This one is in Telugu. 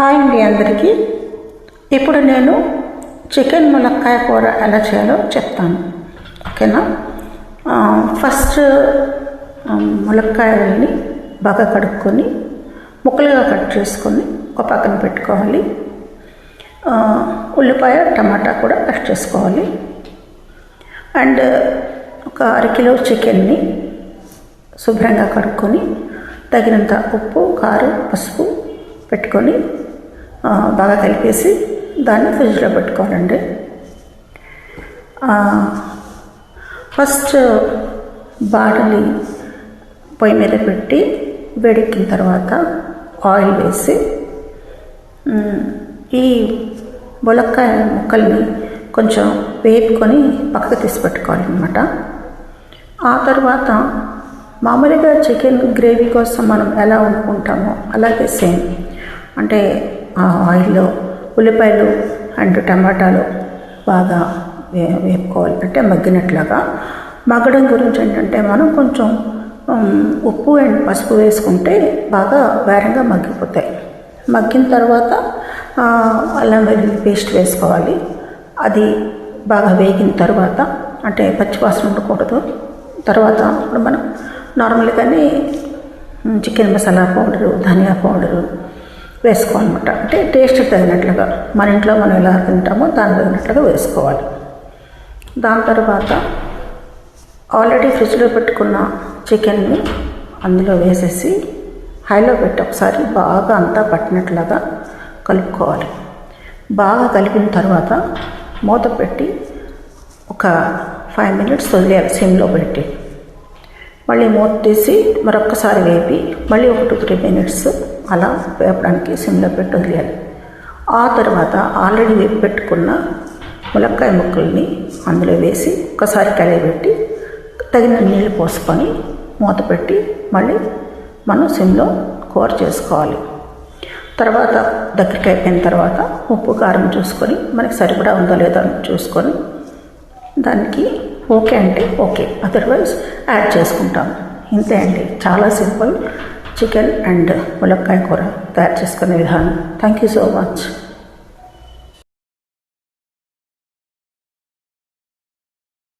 హాయ్ అండి అందరికీ. ఇప్పుడు నేను చికెన్ ములక్కాయ కూర ఎలా చేయాలో చెప్తాను. ఓకేనా? ఫస్ట్ ములక్కాయల్ని బాగా కడుక్కొని ముక్కలుగా కట్ చేసుకొని ఒక పక్కన పెట్టుకోవాలి. ఉల్లిపాయ టమాటా కూడా కట్ చేసుకోవాలి. అండ్ ఒక అరకిలో చికెన్ని శుభ్రంగా కడుక్కొని తగినంత ఉప్పు కారం పసుపు పెట్టుకొని బాగా కలిపేసి దాన్ని ఫ్రిడ్జ్లో పెట్టుకోవాలండి. ఫస్ట్ బాటిల్ని పొయ్యి మీద పెట్టి వేడెక్కిన తర్వాత ఆయిల్ వేసి ఈ ములక్కాయ ముక్కల్ని కొంచెం వేపుకొని పక్కకు తీసి పెట్టుకోవాలన్నమాట. ఆ తర్వాత మామూలుగా చికెన్ గ్రేవీ కోసం మనం ఎలా వండుకుంటామో అలాగే సేమ్. అంటే ఆ ఆయిల్లో ఉల్లిపాయలు అండ్ టమాటాలు బాగా వే వేపుకోవాలి. అంటే మగ్గినట్లుగా. మగ్గడం గురించి ఏంటంటే మనం కొంచెం ఉప్పు అండ్ పసుపు వేసుకుంటే బాగా వేరంగా మగ్గిపోతాయి. మగ్గిన తర్వాత అల్లం వెల్లుల్లి పేస్ట్ వేసుకోవాలి. అది బాగా వేగిన తర్వాత అంటే పచ్చివాసన ఉండకూడదు. తర్వాత ఇప్పుడు మనం నార్మల్గానే చికెన్ మసాలా పౌడరు ధనియా పౌడరు వేసుకోవాలన్నమాట. అంటే టేస్ట్ తగినట్లుగా మన ఇంట్లో మనం ఎలా తింటామో దాని తగినట్లుగా వేసుకోవాలి. దాని తర్వాత ఆల్రెడీ ఫ్రిడ్జ్లో పెట్టుకున్న చికెన్ని అందులో వేసేసి హైలో పెట్టి ఒకసారి బాగా అంతా పట్టినట్లుగా కలుపుకోవాలి. బాగా కలిపిన తర్వాత మూత పెట్టి ఒక ఫైవ్ మినిట్స్ వదిలేయాలి సిమ్లో పెట్టి. మళ్ళీ మూత తీసి మరొక్కసారి వేపి మళ్ళీ ఒక టూ త్రీ మినిట్స్ అలా వేపడానికి సిమ్లో పెట్టి వదిలేయాలి. ఆ తర్వాత ఆల్రెడీ వేపి పెట్టుకున్న ములక్కాయ ముక్కల్ని అందులో వేసి ఒకసారి కలిపెట్టి తగిన నీళ్ళు పోసుకొని మూత పెట్టి మళ్ళీ మనం సిమ్లో కూర చేసుకోవాలి. తర్వాత దగ్గరికి అయిపోయిన తర్వాత ఉప్పు కారం చూసుకొని మనకి సరిపడా ఉందో లేదో అని చూసుకొని దానికి ఓకే అంటే ఓకే. అదర్వైజ్ యాడ్ చేసుకుంటాం. ఇంతే అండి. చాలా సింపుల్ చికెన్ అండ్ ములక్కాయ కూర తయారు చేసుకునే విధానం థ్యాంక్ యూ సో మచ్